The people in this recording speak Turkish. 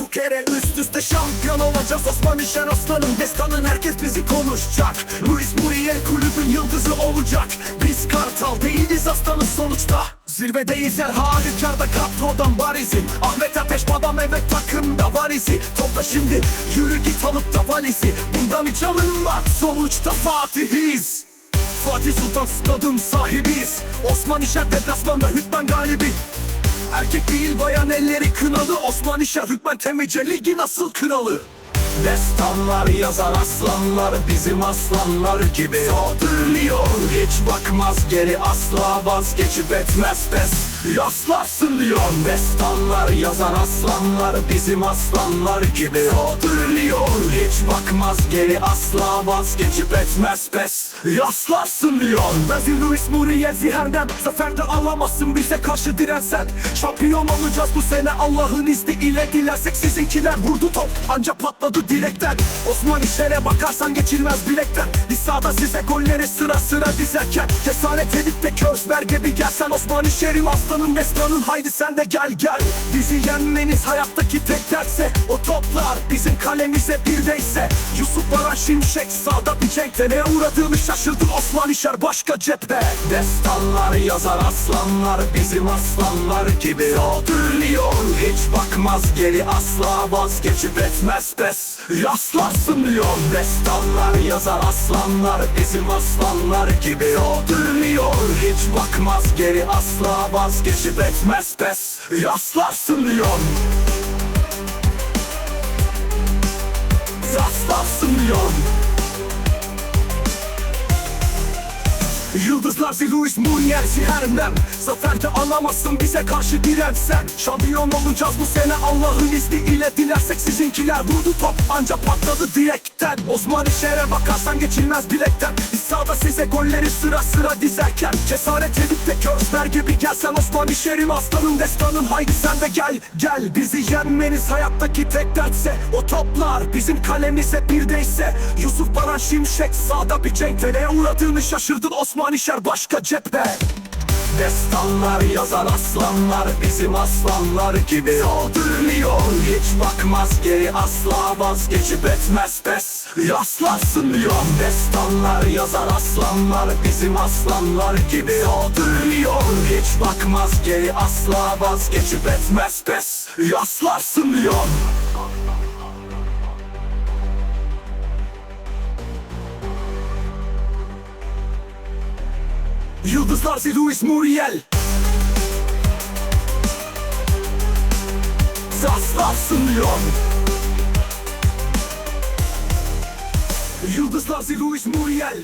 Birçok kere üst üste şampiyon olacağız. Osman İşer Aslan'ın destanın herkes bizi konuşacak. Luis Muriel kulübün yıldızı olacak. Biz kartal değiliz aslanın sonuçta. Zirvedeyiz her halükarda. Kadrodan barizi Ahmet Ateş babam evet takımda varizi. Topla şimdi yürü git alıp da valizi Bundan hiç alınma sonuçta Fatihiz. Fatih Sultan Stadım sahibiyiz Osman İşer deplasmanda hükmen galibi Erkek değil bayan elleri kınalı. Osman İşer hükmen temece ligi nasıl kralı Destanlar yazar aslanlar bizim aslanlar gibi. Saldırılıyor hiç bakmaz geri asla. Vazgeçip etmez pes Yaslarsın Lyon Destanlar yazar aslanlar bizim aslanlar gibi Saldırılıyor hiç bakmaz geri asla vazgeçip etmez pes. Yaslarsın Lyon Vezir Luis Muriel ziherden Zaferde alamazsın bize karşı dirensen. Şampiyon olacağız bu sene Allah'ın izni ile dilersek sizinkiler vurdu top Anca patladı direkten Osman işlere bakarsan geçilmez bilekten. Biz sahada size golleri sıra sıra dizerken Cesaret edip de Körsberg gibi gelsen. Osman işerim aslanın Veslanın haydi sen de gel gel. Bizi yenmeniz hayattaki tek derse O toplar bizim kalemize birdeyse Yusuf Baran Şimşek sağda bir cenkte Ne uğradığını şaşırdı Osman işer başka cephe. Destanlar yazar aslanlar bizim aslanlar gibi. Saldırılıyor hiç bakmaz geri asla vazgeçip etmez pes. Yaslarsın Lyon Destanlar yazar aslanlar bizim aslanlar gibi Saldırılıyor hiç bakmaz geri asla vazgeçip etmez. Pes Yaslarsın Lyon Yaslarsın Lyon Yıldızlar Louis Muriel Sihernem Zaferde alamazsın bize karşı dirensen. Şampiyon olacağız bu sene Allah'ın izni ile Dilersek sizinkiler vurdu top. Anca patladı direkten. Osman İşer'e bakarsan geçilmez bilekten. Biz sağda size golleri sıra sıra dizerken. Cesaret edip de Körsber gibi gelsen Osman İşer'im aslanın destanın Haydi sen de gel gel. Bizi yenmeniz hayattaki tek dertse O toplar bizim kalemize birdeyse Yusuf Baran Şimşek sağda bir Neye uğradığını şaşırdın Osman İşer başka cephe. Destanlar yazar aslanlar bizim aslanlar gibi Saldırılıyor hiç bakmaz geri asla vazgeçip etmez pes. Yaslarsın Lyon Destanlar yazar aslanlar bizim aslanlar gibi Saldırılıyor hiç bakmaz geri asla vazgeçip etmez pes. Yaslarsın Lyon Yıldızlar Louis Muriel. Zaslarsın Lyon Yıldızlar Louis Muriel